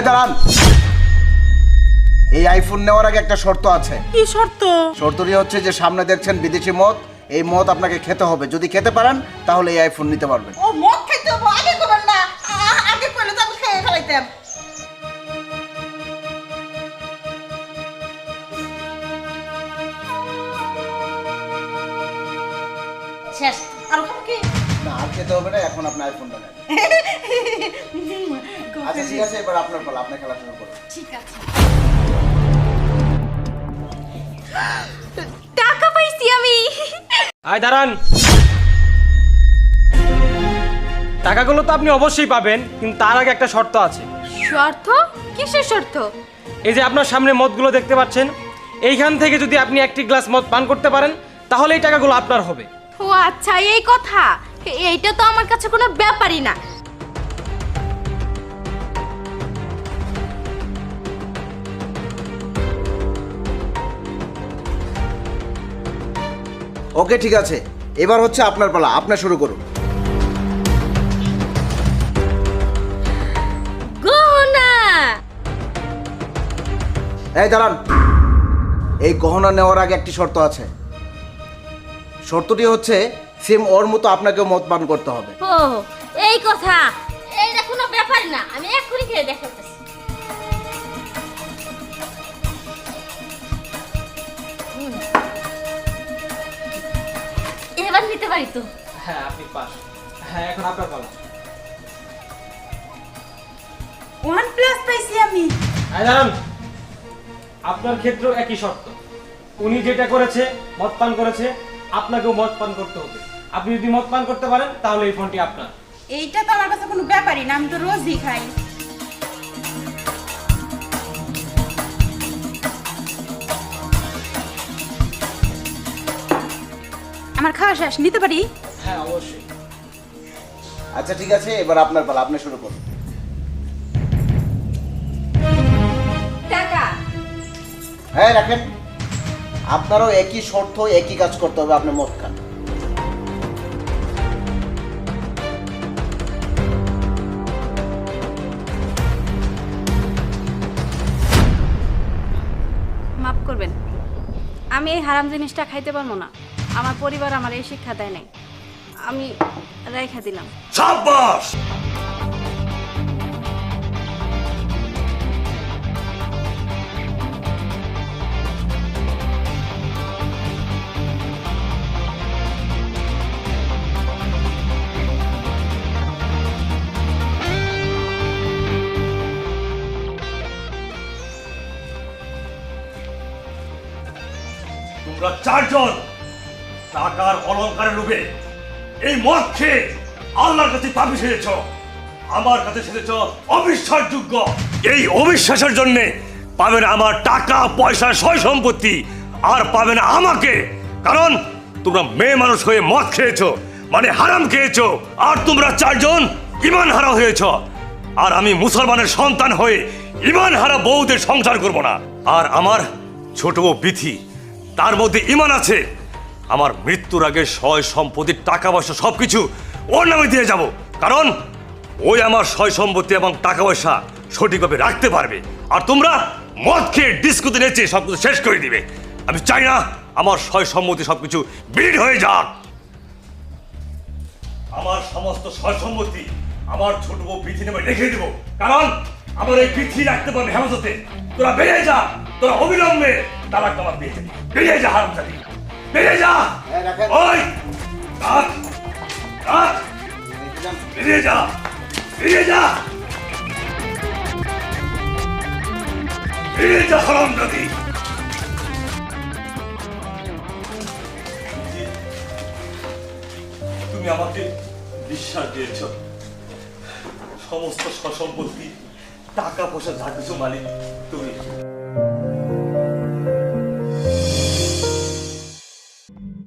এই দাঁড়ান। এই আইফোন নেওয়ার আগে একটা শর্ত আছে। কি শর্ত? শর্তটি হচ্ছে যে সামনে দেখছেন বিদেশি মদ এই মদ আপনাকে খেতে হবে। যদি খেতে পারেন তাহলে এই আইফোন নিতে পারবেন। ও মদ খাইতে হব? আগে করবেন না। আগে করলে তো আমি খেয়ে ফেলাইতাম। শেষ। আর কি? না আর খেতে হবে না এখন আপনার আইফোনটা নেন আচ্ছা ঠিক আছে এবার আপনার পালা আপনি খেলা শুরু করুন ঠিক আছে। টাকা পাইছি আমি। আয় দাঁড়ান। টাকাগুলো তো আপনি অবশ্যই পাবেন কিন্তু তার আগে একটা শর্ত আছে। শর্ত? কিসের শর্ত? এই যে আপনার সামনে মদগুলো দেখতে পাচ্ছেন এইখান থেকে যদি আপনি একটি গ্লাস মদ পান করতে পারেন তাহলে এই টাকাগুলো আপনার হবে। ও আচ্ছা এই কথা। এইটা তো আমার কাছে কোনো ব্যাপারই না। ওকে ঠিক আছে। এবার হচ্ছে আপনার পালা। আপনি শুরু করুন। গহনা। এই দাঁড়ান। এই গহনা নেওয়ার আগে একটি শর্ত আছে। শর্তটি হচ্ছে সেম ওর মতো আপনাকেও মদ পান করতে হবে। ও এই কথা। এইটা কোনো ব্যাপার না। আমি এক্ষুনি খেয়ে দেখাতেছি নিতে পারি তো? হ্যাঁ আপনি পাস হ্যাঁ এখন আপনার পালা। ওয়ান প্লাস পাইছি আমি। আয় আপনার ক্ষেত্রেও একই শর্ত। উনি যেটা করেছে মদ পান করেছে আপনাকেও মদ পান করতে হবে। আপনি যদি মদ পান করতে পারেন তাহলে এই ফোনটি আপনার। এইটা তো আমার কাছে কোনো ব্যাপারই না আমি তো রোজই খাই। আমার খাওয়া শেষ নিতে পারি? হ্যাঁ অবশ্যই। আচ্ছা ঠিক আছে এবার আপনার পালা আপনি শুরু করুন। টাকা। হ্যাঁ রাখেন। আপনারও একই শর্ত একই কাজ করতে হবে আপনি মদ খান। মাফ করবেন আমি এই হারাম জিনিসটা খাইতে পারব না। আমার পরিবার আমার এই শিক্ষা দেয় নাই। আমি রেখা দিলাম। তোমরা চারজন টাকার অলংকারের রূপে এই মদ খেয়ে আল্লাহর কাছে পাপি সেরেছ আমার কাছে সেরেছ অবিশ্বাসযোগ্য। এই অবিশ্বাসের জন্য পাবে না আমার টাকা, পয়সা সয় সম্পত্তি আর পাবে না আমাকে। কারণ তোমরা মেয়ে মানুষ হয়ে মদ খেয়েছো মানে হারাম খেয়েছো, আর তোমরা চারজন ইমান হারা হয়েছ। আর আমি মুসলমানের সন্তান হয়ে ইমান হারা বউদের সংসার করব না। আর আমার ছোট বউ বিথি, তার মধ্যে ইমান আছে। আমার মৃত্যুর আগে সয় সম্পত্তির টাকা পয়সা, সবকিছু ওর নামে দিয়ে যাব। কারণ ওই আমার সয় সম্পত্তি এবং টাকা পয়সা সঠিকভাবে রাখতে পারবে। আর তোমরা মদ খেয়ে ডিস্কুতে নেচে সবকিছু শেষ করে দিবে। আমি চাই না আমার সয় সম্মতি সবকিছু বিড হয়ে যাক। আমার সমস্ত সয় সম্মতি আমার ছোট বউ পৃথিবী নামে রেখে দেবো। কারণ আমার এই পৃথিবী রাখতে পারবে হেফাজতে। তোরা বেরিয়ে যা, তোরা অবিলম্বে তালাক তোমার বেরিয়ে যা হারাম জাতি বেরিয়ে যা। হ্যাঁ। ওই রাখ রাখ। বেরিয়ে যা বেরিয়ে যা। বেরিয়ে যা হারাম জাতি তুমি আমাকে বিশ্বাস দিয়েছ। সমস্ত সম্পত্তি টাকা পয়সা যা কিছু মালিক তুমি।